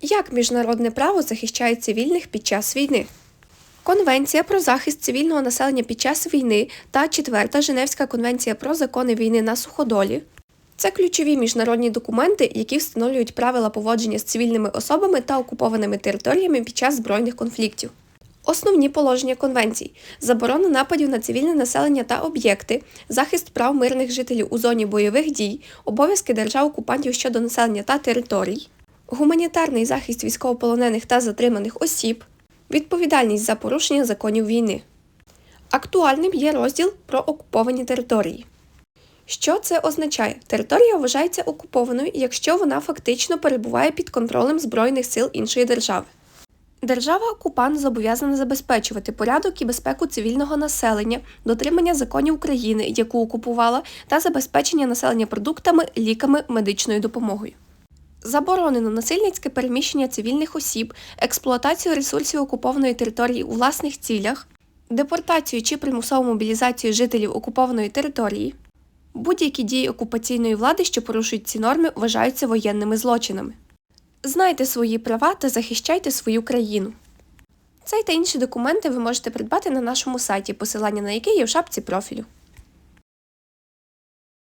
Як міжнародне право захищає цивільних під час війни? Конвенція про захист цивільного населення під час війни та Четверта Женевська конвенція про закони війни на суходолі це ключові міжнародні документи, які встановлюють правила поводження з цивільними особами та окупованими територіями під час збройних конфліктів. Основні положення конвенцій: заборона нападів на цивільне населення та об'єкти, захист прав мирних жителів у зоні бойових дій, обов'язки держав-окупантів щодо населення та територій, гуманітарний захист військовополонених та затриманих осіб, відповідальність за порушення законів війни. Актуальним є розділ про окуповані території. Що це означає? Територія вважається окупованою, якщо вона фактично перебуває під контролем Збройних сил іншої держави. Держава-окупант зобов'язана забезпечувати порядок і безпеку цивільного населення, дотримання законів України, яку окупувала, та забезпечення населення продуктами, ліками, медичною допомогою. Заборонено насильницьке переміщення цивільних осіб, експлуатацію ресурсів окупованої території у власних цілях, депортацію чи примусову мобілізацію жителів окупованої території. Будь-які дії окупаційної влади, що порушують ці норми, вважаються воєнними злочинами. Знайте свої права та захищайте свою країну. Цей та інші документи ви можете придбати на нашому сайті, посилання на який є в шапці профілю.